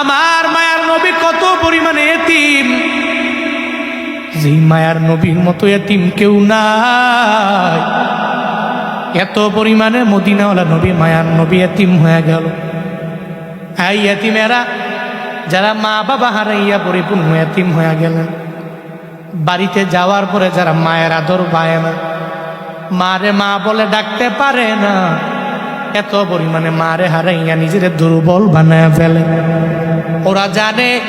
আমার মায়ার নবী কত পরিমাণে এতিম? যে মায়ার নবীর মতো এতিম কেউ নাই। এত পরিমাণে মদিনাওয়ালা নবী, মায়ার নবী এতিম হয়ে গেল। এই এতিমেরা, যারা মা বাবা হারাইয়া পরিপূর্ণ এতিম হয়ে গেলেন। বাড়িতে যাওয়ার পরে যারা মায়ের আদর পায় না, মারে মা বলে ডাকতে পারে না। এত পরিমাণে মারে হারাইয়া নিজের দুর্বল বানায় ফেলে। ওরা জানে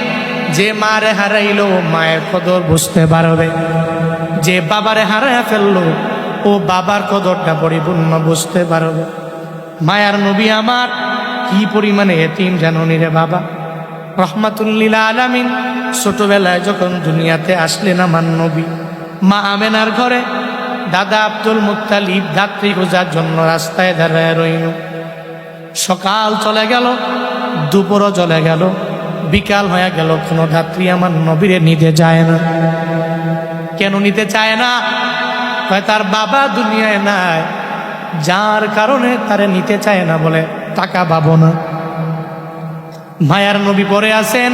যে মারে হারাইলো মায়ের কদর বুঝতে পারবে। যে বাবারে হারাইয়া ফেলল, ও বাবার কদরটা পরিপূর্ণ বুঝতে পারবে। মায়ার নবী আমার, কি পরিমাণে এতিম জাননি রে বাবা? রহমাতুল্লিল আলামিন, ছোটবেলায় যখন দুনিয়াতে আসলেন আমার নবী, মা আমেনার ঘরে দাদা আব্দুল মুত্তালিব ধাত্রী খোঁজার জন্য রাস্তায় দাঁড়ায় রইল। সকাল চলে গেল, দুপুরও চলে গেল, বিকাল হয়ে গেল, কোনো ধাত্রী আমার নবীরে নিতে যায় না। কেন নিতে চায় না? কয়, তার বাবা দুনিয়ায় নাই, যার কারণে তারে নিতে চায় না বলে টাকা পাবো না। মায়ার নবী পরে আছেন,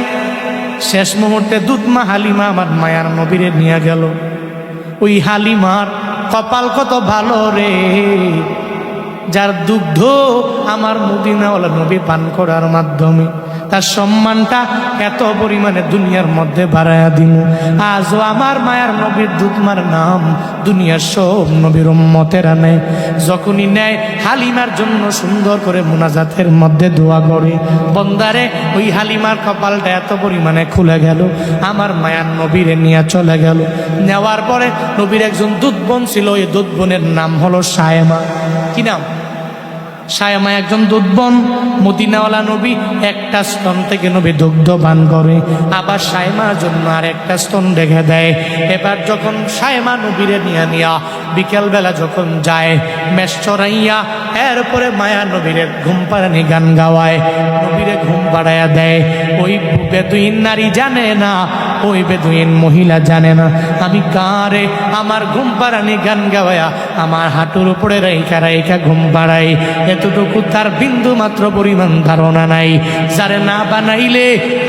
শেষ মুহূর্তে দুধমা হালিমা আমার মায়ার নবীরে নিয়ে গেল। ওই হালিমার কপাল কত ভালো রে। যার দুগ্ধ আমার মুদিনাওয়ালা নবী পান করার মাধ্যমে। তার সম্মানটা এত পরিমাণে দুনিয়ার মধ্যে বাড়াইয়া দিল আজও আমার মায়ার নবীর দুধমার নাম দুনিয়ার সব নবীর মতেরা নেয়। যখনই নেয়, হালিমার জন্য সুন্দর করে মোনাজাতের মধ্যে দোয়া করে। বন্দারে, ওই হালিমার কপালটা এত পরিমাণে খুলে গেল। আমার মায়ার নবীরে নিয়ে চলে গেল। নেওয়ার পরে নবীর একজন দুধবন ছিল এই দুধবনের নাম হলো সায়েমা। কি নাম? সায়মা একজন দুধবন, মদিনাওয়ালা নবী, একটা স্তন থেকে নবী দুগ্ধ পান করে। আবার সায়মার জন্য আর একটা স্তন রেখে দেয়। এবার যখন সায়মা নবীরে নিয়ে নিয়া বিকেলবেলা যখন যায়, মেষ চড়াইয়া এরপরে মায়া নবীরে ঘুম পাড়ানি গান গাওয়ায়। নবীরে ঘুম পাড়াইয়া দেয়, ওই বেদুইন নারী জানে না, ওই বেদুইন মহিলা জানে না। আমি কারে আমার ঘুম পাড়ানি গান গাওয়া আমার হাঁটুর উপরে রাইকা রাইকা ঘুম পাড়াই। এতটুকু তার বিন্দু মাত্র পরিমাণ ধারণা নাই। যারে না বানাইলে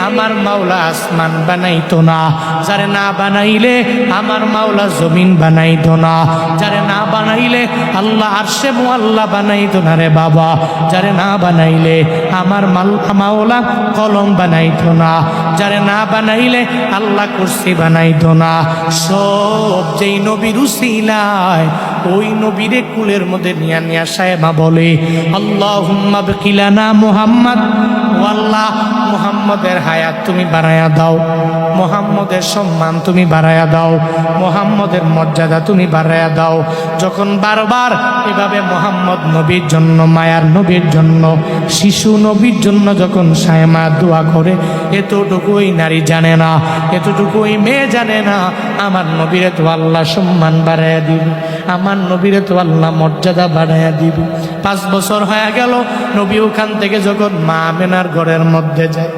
আমার মাওলা আসমান বানাইতো না। যারে না বানাইলে আমার মাওলা জমিন বানাইতো না। যারে না বানাইলে আল্লাহ আরশে আল্লাহ বানাইতো না রে বাবা। যারে না বানাইলে আমার মাল মাওলা কলম বানাইতো না। যারে না বানাইলে আল্লাহ কুরসি বানাইতো না। সব যেই নবীর উসিলায়, ওই নবীরে কুলের মধ্যে নিয়া নিয়া সাহেবা বলে আল্লাহ কিলানা মোহাম্মদ। আল্লাহ মোহাম্মদের হায়াত তুমি বাড়ায়া দাও। মোহাম্মদের সম্মান তুমি বাড়ায়া দাও। মোহাম্মদের মর্যাদা তুমি বাড়ায়া দাও। যখন বারবার এভাবে মোহাম্মদ নবীর জন্য, মায়ার নবীর জন্য, শিশু নবীর জন্য যখন সায়মা দোয়া করে, এতটুকুই নারী জানে না, এতটুকুই মেয়ে জানে না, আমার নবীরে তো আল্লাহ সম্মান বাড়াইয়া দিবে, আমার নবীরে তো আল্লাহ মর্যাদা বাড়াইয়া দিবে। পাঁচ বছর হয়ে গেল, নবী ওখান থেকে যখন মা মেনার ঘরের মধ্যে যায়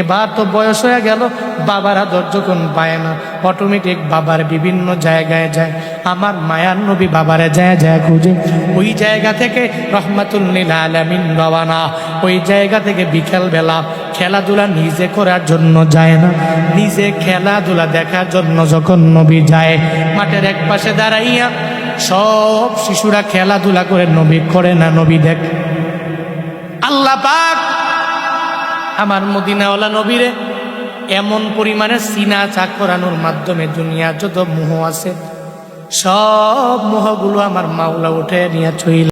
এবার তো বয়স হয়ে গেল, বাবার আদর যখন পায় না অটোমেটিক বাবার বিভিন্ন জায়গায় যায়। আমার মায়ার নবী বাবারে যায় যায় খুঁজে। ওই জায়গা থেকে রহমাতুল্লিল আলমিন রওয়ানা ওই জায়গা থেকে বিকেলবেলা খেলাধুলা নিজে করার জন্য যায় না। নিজে খেলাধুলা দেখার জন্য যখন নবী যায়, মাঠের এক পাশে দাঁড়াইয়া সব শিশুরা খেলাধুলা করে নবী করে না, নবী দেখ। আল্লাহ পাক আমার মদিনাওয়ালা নবীরে এমন পরিমাণে সিনা চা করানোর মাধ্যমে দুনিয়া যত মোহ আছে, সব মোহগুলো আমার মাওলা উঠে নিয়ে চইল।